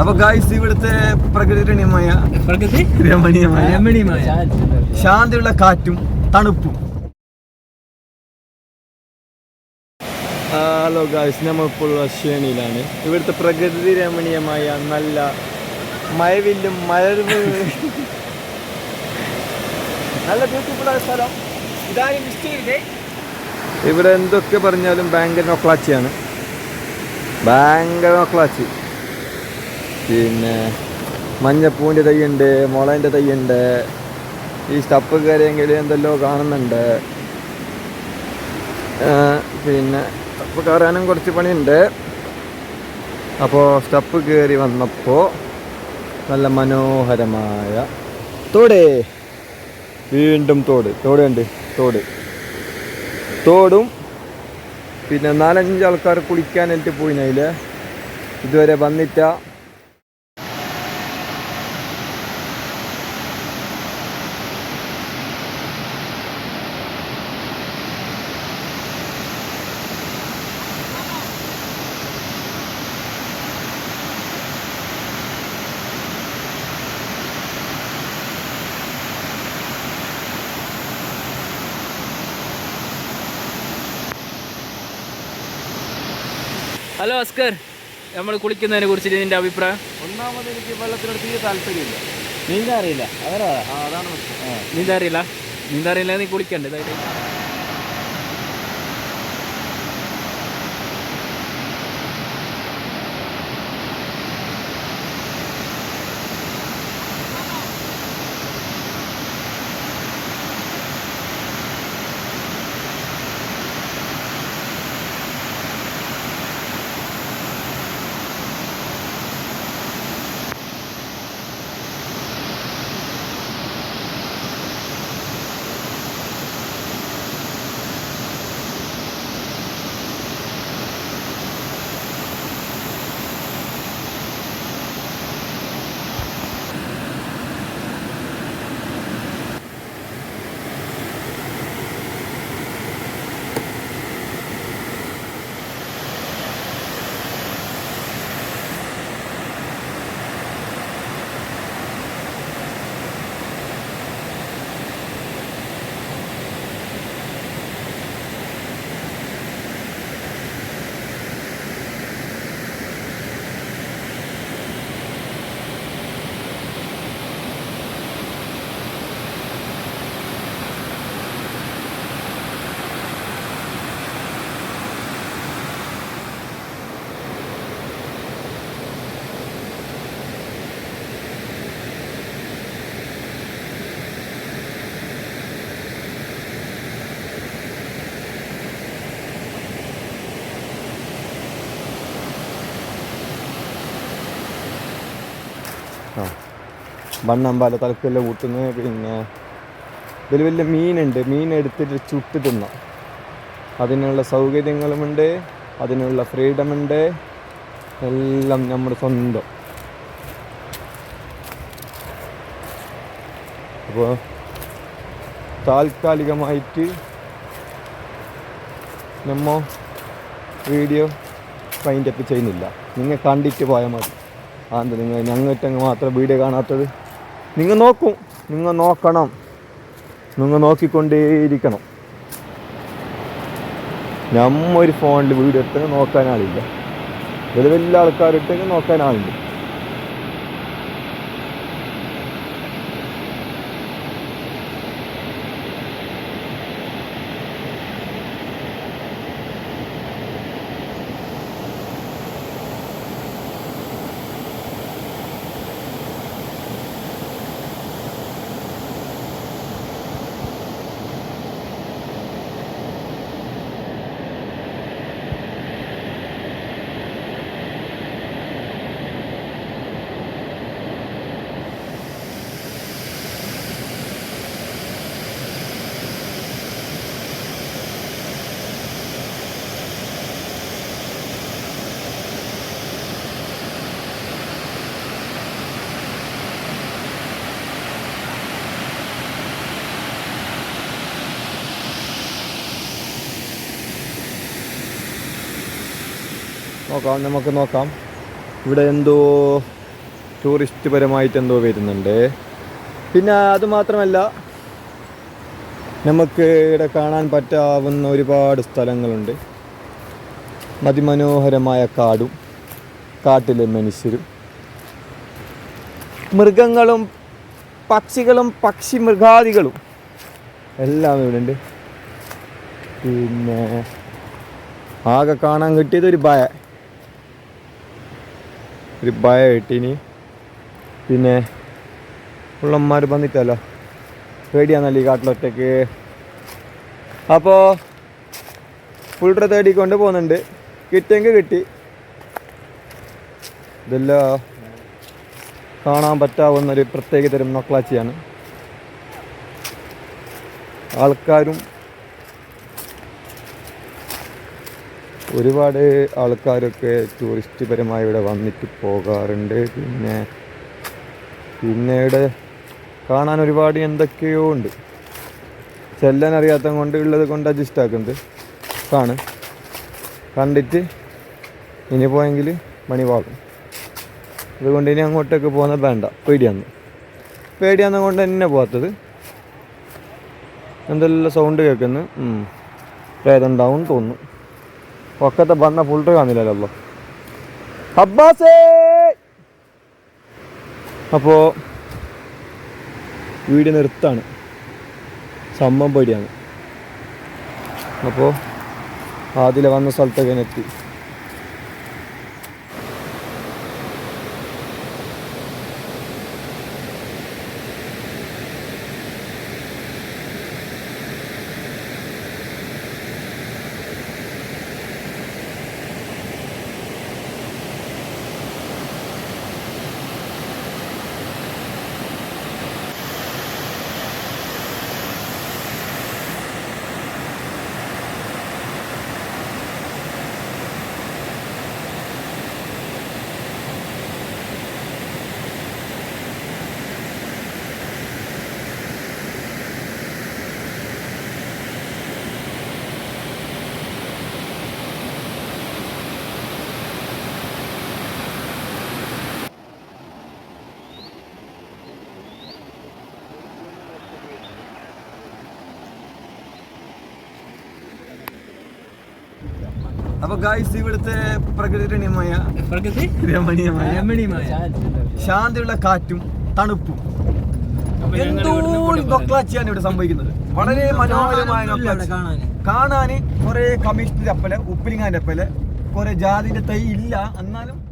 അപ്പൊ ഗായ്സ് ഇവിടുത്തെ പ്രകൃതി രമണീയമായ പ്രകൃതി രമണീയമായ രമണീയമായ ശാന്തിയുള്ള കാറ്റും തണുപ്പും. ഹലോ ഗായ്സ് നമ്മളിപ്പോൾ ശ്രേണിയിലാണ് ഇവിടുത്തെ പ്രകൃതി രമണീയമായ നല്ല മഴവില്ലും മഴ നല്ല സ്ഥലം. ഇതാരും ചെയ്തേ ഇവിടെ എന്തൊക്കെ പറഞ്ഞാലും ഭയങ്കര നൊക്ലാച്ചിയാണ് ഭയങ്കര നൊക്ലാച്ചി പിന്നെ മഞ്ഞപ്പൂവിന്റെ തൈയുണ്ട് മുളന്റെ തൈയുണ്ട് ഈ സ്റ്റപ്പ് കയറിയെങ്കിൽ എന്തെല്ലോ കാണുന്നുണ്ട്. പിന്നെ സ്റ്റപ്പ് കയറാനും കുറച്ച് പണിയുണ്ട്. അപ്പോൾ സ്റ്റപ്പ് കയറി വന്നപ്പോൾ നല്ല മനോഹരമായ തോട്. വീണ്ടും തോട് തോട് ഉണ്ട് തോട്. തോടും പിന്നെ നാലഞ്ച് ആൾക്കാർ കുളിക്കാനായിട്ട് പോയിനതിൽ ഇതുവരെ വന്നിട്ട ഹലോ അസ്കർ നമ്മൾ കുളിക്കുന്നതിനെ കുറിച്ച് നിന്റെ അഭിപ്രായം? ഒന്നാമത് എനിക്ക് വെള്ളത്തിനോട് തീരെ താല്പര്യമില്ല. നീന്താ അറിയില്ല. അവരാ? അതാണ് നീന്താ അറിയില്ല? നീന്താ അറിയില്ല നീ കുളിക്കണ്ടേ? ആ മണ്ണമ്പാല തലക്കെല്ലാം കൂട്ടുന്നു. പിന്നെ വലിയ വലിയ മീനുണ്ട്. മീൻ എടുത്തിട്ട് ചുട്ട് തിന്നാം. അതിനുള്ള സൗകര്യങ്ങളുമുണ്ട്. അതിനുള്ള ഫ്രീഡമുണ്ട്. എല്ലാം നമ്മുടെ സ്വന്തം. അപ്പോൾ താൽക്കാലികമായിട്ട് നമ്മ വീഡിയോ ഫൈൻഡ് അപ്പ് ചെയ്യുന്നില്ല. നിങ്ങൾ കണ്ടിട്ട് പോയാൽ മതി. അതെന്താ നിങ്ങൾ ഞങ്ങട്ടങ്ങ് മാത്രം വീഡിയോ കാണാത്തത്. നിങ്ങൾ നോക്കും. നിങ്ങൾ നോക്കണം. നിങ്ങൾ നോക്കിക്കൊണ്ടേയിരിക്കണം. നമ്മ ഒരു ഫോണിൽ വീഡിയോ എടുത്തെങ്കിൽ നോക്കാനാളില്ല വലിയ വലിയ ആൾക്കാരിട്ടെങ്കിൽ നോക്കാൻ നോക്കാം നമുക്ക് നോക്കാം. ഇവിടെ എന്തോ ടൂറിസ്റ്റ് പരമായിട്ട് എന്തോ വരുന്നുണ്ട്. പിന്നെ അതുമാത്രമല്ല നമുക്ക് ഇവിടെ കാണാൻ പറ്റാവുന്ന ഒരുപാട് സ്ഥലങ്ങളുണ്ട്. അതിമനോഹരമായ കാടും കാട്ടിലെ മനുഷ്യരും. മൃഗങ്ങളും പക്ഷികളും പക്ഷി മൃഗാദികളും എല്ലാം ഇവിടെ ഉണ്ട് പിന്നെ ആകെ കാണാൻ കിട്ടിയത് ഒരു ഭയ ഭയ കിട്ടീനി പിന്നെ ഉള്ളന്മാർ വന്നിട്ടല്ലോ. പേടിയാന്നല്ലോ ഈ കാട്ടിലൊറ്റയ്ക്ക് അപ്പോൾ ഫുൾഡർ തേടിക്കൊണ്ട് പോകുന്നുണ്ട്. കിട്ടിയെങ്കിൽ കിട്ടി. ഇതെല്ലാം കാണാൻ പറ്റാവുന്നൊരു പ്രത്യേക തരം നൊക്ലാച്ചിയാണ് ആൾക്കാരും ഒരുപാട് ആൾക്കാരൊക്കെ ടൂറിസ്റ്റ് പരമായി ഇവിടെ വന്നിട്ട് പോകാറുണ്ട്. പിന്നെ പിന്നെ ഇവിടെ കാണാൻ ഒരുപാട് എന്തൊക്കെയോ ഉണ്ട്. ചെല്ലാൻ അറിയാത്ത കൊണ്ട് ഉള്ളത് കൊണ്ട് അഡ്ജസ്റ്റ് ആക്കുന്നത് കാണ് കണ്ടിട്ട് ഇനി പോയെങ്കിൽ മണി വാങ്ങും. അതുകൊണ്ട് ഇനി അങ്ങോട്ടേക്ക് പോകുന്നത് വേണ്ട. പേടിയാന്ന് പേടിയാന്ന് കൊണ്ട് തന്നെ പോകാത്തത് എന്തെല്ലാം സൗണ്ട് കേൾക്കുന്നു. പ്രേതണ്ടാവും തോന്നുന്നു. ഒക്കത്തെ വന്ന ഫുൾട്ടർ കാണില്ലല്ലോ അബ്ബാസേ! അപ്പോൾ വീട് നിർത്താണ്. സമ്മം പേടിയാണ്. അപ്പോൾ ആദ്യം വന്ന സ്ഥലത്തൊക്കെ എത്തി. അപ്പൊ ഗായ്സ് ഇവിടുത്തെ പ്രകൃതി രമണീയമായ പ്രകൃതി രമണീയമായ രമണീയമായ ശാന്തിയുള്ള കാറ്റും തണുപ്പും. എന്തോ ഇവിടെ സംഭവിക്കുന്നത്. വളരെ മനോഹരമായ കാണാന്. കുറെ കമ്മീഷണർ അപ്പൽ ഉപ്പിലിങ്ങാന്റെ അപ്പൽ കുറെ ജാതിന്റെ തൈ ഇല്ല. എന്നാലും